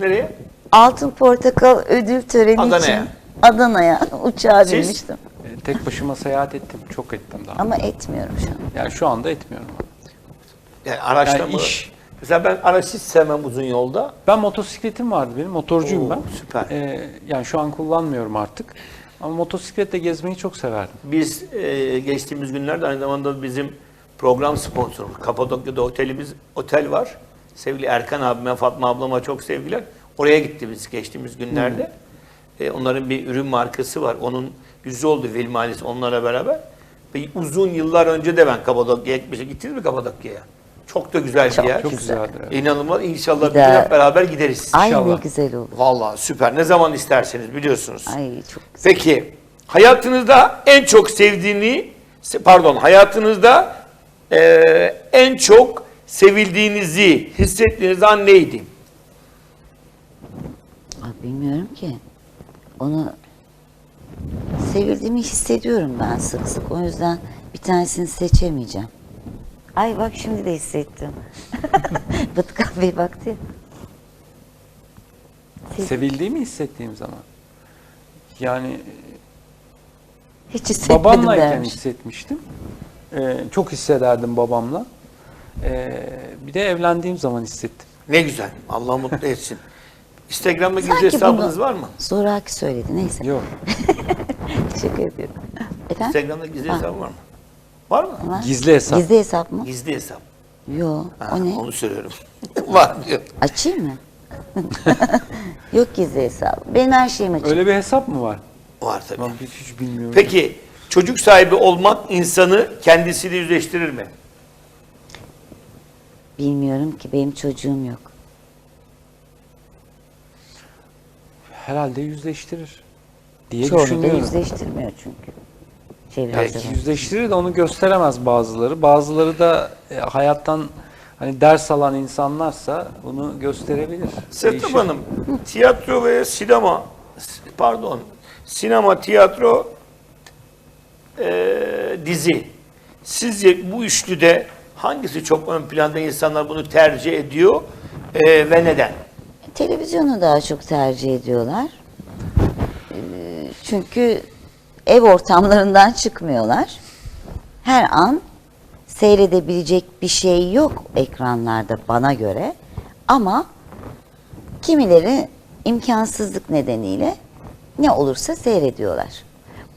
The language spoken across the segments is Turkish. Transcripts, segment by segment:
Nereye? Altın Portakal ödül töreni Adana'ya. için Adana'ya uçağa Siz? binmiştim. E, Tek başıma seyahat ettim. Çok ettim daha. Ama etmiyorum şu an. Yani şu anda etmiyorum. Yani araçta Yani mı? iş. Mesela ben araç hiç sevmem uzun yolda. Ben motosikletim vardı benim. Motorcuyum Oo, ben. süper. E, yani şu an kullanmıyorum artık. Ama motosikletle gezmeyi çok severdim. Biz e, geçtiğimiz günlerde aynı zamanda bizim program sponsorumuz. Kapadokya'da otelimiz, otel var. Sevgili Erkan abime, Fatma ablama çok sevgiler. Oraya gitti biz geçtiğimiz günlerde. E, onların bir ürün markası var. Onun yüzü oldu Vilmalis onlara beraber. Ve uzun yıllar önce de ben Kapadokya'ya gitmişim. Gittiniz mi Kapadokya'ya? Çok da güzel Çok bir yer. Çok Güzel. evet. İnanılmaz. İnşallah bir gün hep beraber gideriz. Ay ne İnşallah. güzel olur. Vallahi süper. Ne zaman isterseniz biliyorsunuz. Ay çok güzel. Peki hayatınızda en çok sevdiğini pardon hayatınızda eee, en çok sevildiğinizi hissettiğiniz an neydi? Ay, bilmiyorum ki. Onu sevildiğimi hissediyorum ben sık sık. O yüzden bir tanesini seçemeyeceğim. Ay bak şimdi de hissettim. Batıkan Bey baktı ya. Sev- Sevildiğimi hissettiğim zaman. Yani Hiç hissetmedim babamlayken dermiş. hissetmiştim. E, çok hissederdim babamla. E, bir de evlendiğim zaman hissettim. Ne güzel. Allah mutlu etsin. Instagram'da gizli Sanki hesabınız bunu var mı? Zoraki söyledi neyse. Yok. Teşekkür ediyorum. Efendim? Instagram'da gizli Ha. hesabı var mı? Var mı? Var. Gizli hesap. Gizli hesap mı? Gizli hesap. Yo. Ha, o ne? Onu söylüyorum. var diyor. Açayım mı? Yok gizli hesap. Benim her şeyim açık. Öyle bir hesap mı var? Var tabii. Ben hiç, hiç bilmiyorum. Peki çocuk sahibi olmak insanı kendisiyle yüzleştirir mi? Bilmiyorum ki benim çocuğum yok. Herhalde yüzleştirir diye Çoğunu da düşünüyorum. yüzleştirmiyor çünkü. Çevrede Belki var. yüzleştirir de onu gösteremez bazıları. Bazıları da e, hayattan hani ders alan insanlarsa bunu gösterebilir. Sertab Değişir. Hanım, tiyatro ve sinema, pardon, sinema, tiyatro, eee, dizi. Sizce bu üçlüde hangisi çok ön planda insanlar bunu tercih ediyor eee, ve neden? Televizyonu daha çok tercih ediyorlar. Ee, Çünkü ev ortamlarından çıkmıyorlar. Her an seyredebilecek bir şey yok ekranlarda bana göre. Ama kimileri imkansızlık nedeniyle ne olursa seyrediyorlar.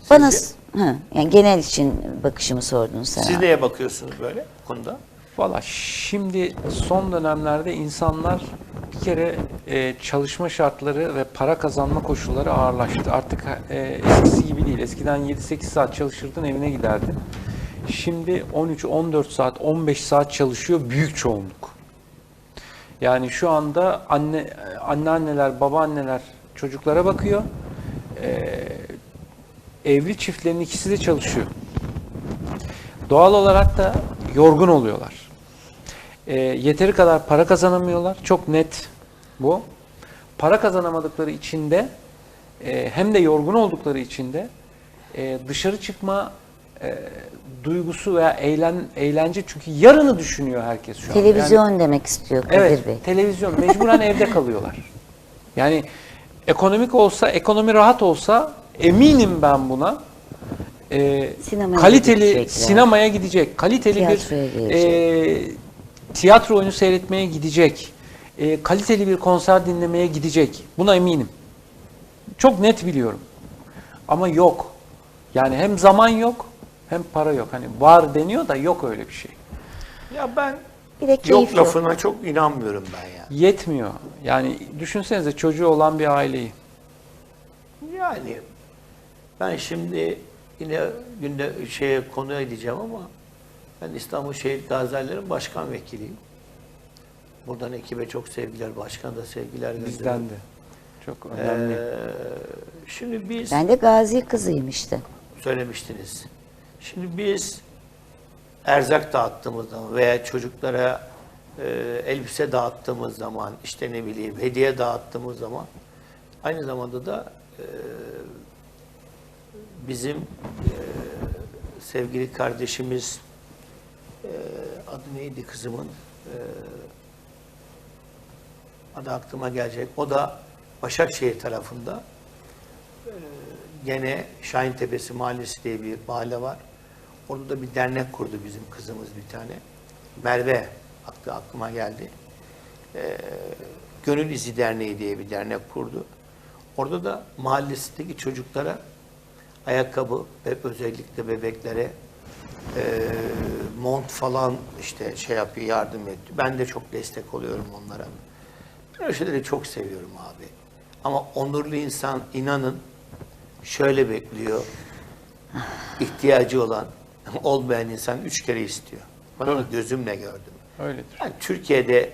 Bana Sizce? Hı, yani genel için bakışımı sordun sen. Siz neye bakıyorsunuz böyle bu konuda? Valla şimdi son dönemlerde insanlar bir kere e, çalışma şartları ve para kazanma koşulları ağırlaştı. Artık e, eskisi gibi değil. Eskiden 7-8 saat çalışırdın evine giderdin. Şimdi 13-14 saat, 15 saat çalışıyor büyük çoğunluk. Yani şu anda anne anneanneler, babaanneler çocuklara bakıyor. Ee, evli çiftlerin ikisi de çalışıyor. Doğal olarak da yorgun oluyorlar. Ee, yeteri kadar para kazanamıyorlar. Çok net bu. Para kazanamadıkları için de e, hem de yorgun oldukları için de e, dışarı çıkma e, duygusu veya eğlen, eğlence çünkü yarını düşünüyor herkes şu an. Yani- Televizyon demek istiyor Kadir Evet, Bey. televizyon. Mecburen evde kalıyorlar. Yani ekonomik olsa, ekonomi rahat olsa eminim ben buna. e, Sinemaya kaliteli gidecekler. sinemaya gidecek, kaliteli Tiyatroya bir e, tiyatro oyunu seyretmeye gidecek, e, kaliteli bir konser dinlemeye gidecek. Buna eminim. Çok net biliyorum. Ama yok. Yani hem zaman yok, hem para yok. Hani var deniyor da yok öyle bir şey. Ya ben Bir de yok keyif yok. lafına çok inanmıyorum ben ya. Yetmiyor. Yani düşünsenize çocuğu olan bir aileyi. Yani ben şimdi yine günde şeye konu edeceğim ama ben İstanbul Şehit Gazilerinin başkan vekiliyim. Buradan ekibe çok sevgiler, başkan da sevgiler Bizden gönderiyorum. de. Çok önemli. Ee, şimdi biz Ben de gazi kızıyım işte. söylemiştiniz. Şimdi biz erzak dağıttığımız zaman veya çocuklara e, elbise dağıttığımız zaman, işte ne bileyim hediye dağıttığımız zaman aynı zamanda da e, bizim e, sevgili kardeşimiz e, adı neydi kızımın? E, adı aklıma gelecek. O da Başakşehir tarafında. Ee, gene Şahin Tepesi Mahallesi diye bir mahalle var. Orada da bir dernek kurdu bizim kızımız bir tane. Merve aklı aklıma geldi. Ee, Gönül İzi Derneği diye bir dernek kurdu. Orada da mahallesindeki çocuklara ayakkabı ve özellikle bebeklere e, mont falan işte şey yapıyor, yardım ediyor. Ben de çok destek oluyorum onlara. Ben öyle şeyleri çok seviyorum abi. Ama onurlu insan inanın şöyle bekliyor. ihtiyacı olan olmayan insan üç kere istiyor. Ben onu gözümle gördüm. Öyledir. Yani Türkiye'de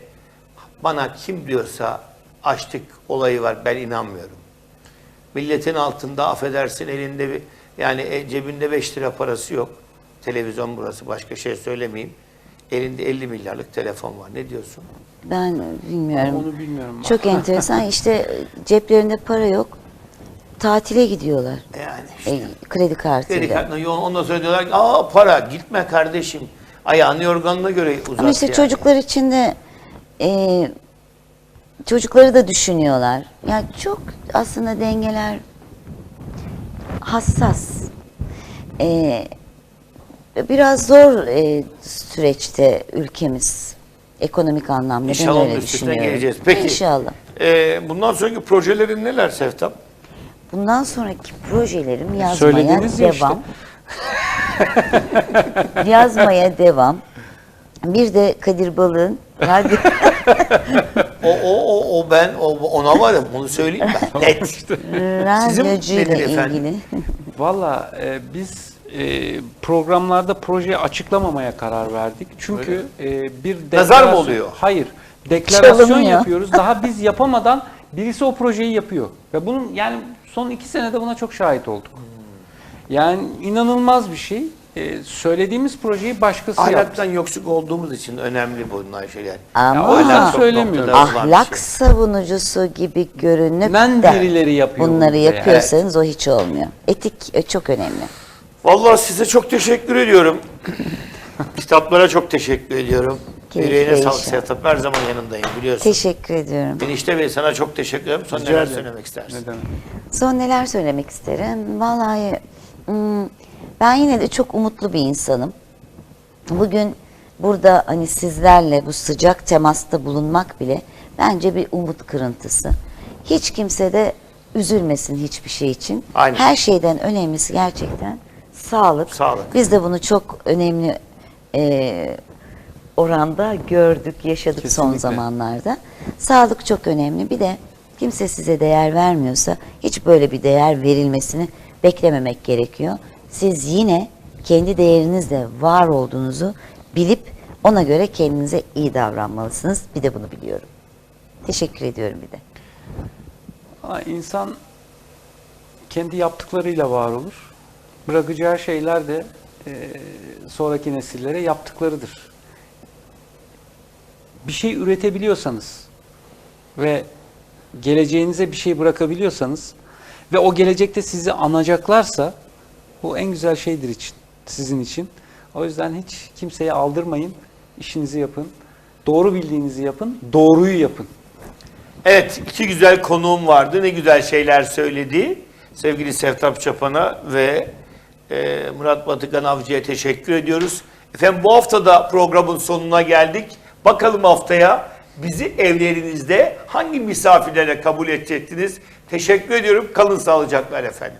bana kim diyorsa açlık olayı var ben inanmıyorum. Milletin altında affedersin elinde bir yani e, cebinde 5 lira parası yok. Televizyon burası başka şey söylemeyeyim. Elinde 50 milyarlık telefon var. Ne diyorsun? Ben bilmiyorum. Onu bilmiyorum. Çok enteresan. İşte ceplerinde para yok. Tatile gidiyorlar. Yani E, işte. kredi kartıyla. Kredi kartına yoğun ondan sonra diyorlar ki aa para gitme kardeşim. Ayağını yorganına göre uzat Ama işte yani. çocuklar için de e, çocukları da düşünüyorlar. Yani çok aslında dengeler hassas. E, biraz zor e, süreçte ülkemiz ekonomik anlamda. İnşallah ben öyle düşünüyorum. geleceğiz. Peki. İnşallah. Ee, bundan sonraki projelerin neler Seftap? Bundan sonraki projelerim yazmaya Söylediniz ya işte. devam. yazmaya devam. Bir de Kadir Balık'ın radyo O, o, o, o ben o, ona varım onu söyleyeyim ben. Net. Sizin radyocuyla ilgili. Valla e, biz e, programlarda projeyi açıklamamaya karar verdik. Çünkü e, bir Nazar mı oluyor? Hayır. Deklarasyon Çalınıyor. yapıyoruz. Daha biz yapamadan birisi o projeyi yapıyor. Ve bunun yani son iki senede buna çok şahit olduk. Yani inanılmaz bir şey. E, söylediğimiz projeyi başkası yaptı. Ahlaktan yoksuk olduğumuz için önemli bunlar şeyler. Ama yüzden çok söylemiyorum. noktada olan bir ahlak şey. savunucusu gibi görünüp Men de birileri yapıyor bunları bunu. yapıyorsanız o hiç olmuyor. Etik e, çok önemli. Vallahi size çok teşekkür ediyorum. Kitaplara çok teşekkür ediyorum. Keyifli Yüreğine sağlık. Sertab. Her zaman yanındayım biliyorsun. Teşekkür ediyorum. Enişte Bey sana çok teşekkür ederim. Son Rica neler ederim. söylemek istersin? Ne demek? Son neler söylemek isterim? Vallahi hmm, ben yine de çok umutlu bir insanım. Bugün burada hani sizlerle bu sıcak temasta bulunmak bile bence bir umut kırıntısı. Hiç kimse de üzülmesin hiçbir şey için. Aynen. Her şeyden önemlisi gerçekten sağlık. Sağlık. Biz de bunu çok önemli e, oranda gördük, yaşadık son Kesinlikle. zamanlarda. Sağlık çok önemli. Bir de kimse size değer vermiyorsa hiç böyle bir değer verilmesini beklememek gerekiyor. Siz yine kendi değerinizle var olduğunuzu bilip ona göre kendinize iyi davranmalısınız. Bir de bunu biliyorum. Teşekkür ediyorum bir de. İnsan kendi yaptıklarıyla var olur. Bırakacağı şeyler de e, sonraki nesillere yaptıklarıdır. Bir şey üretebiliyorsanız ve geleceğinize bir şey bırakabiliyorsanız ve o gelecekte sizi anacaklarsa bu en güzel şeydir için, sizin için. O yüzden hiç kimseye aldırmayın, işinizi yapın, doğru bildiğinizi yapın, doğruyu yapın. Evet, iki güzel konuğum vardı. Ne güzel şeyler söyledi. Sevgili Seftap Çapan'a ve e, Murat Batıkan Avcı'ya teşekkür ediyoruz. Efendim bu hafta da programın sonuna geldik. Bakalım haftaya bizi evlerinizde hangi misafirlere kabul edecektiniz? Teşekkür ediyorum. Kalın sağlıcakla efendim.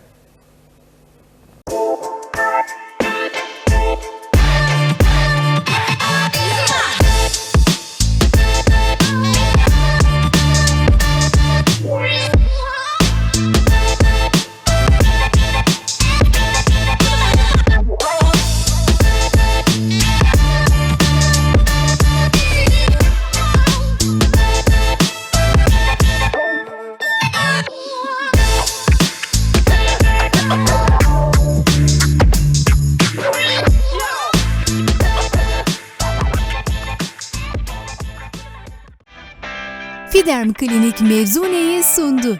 Fiderm Klinik Mevzune'yi sundu.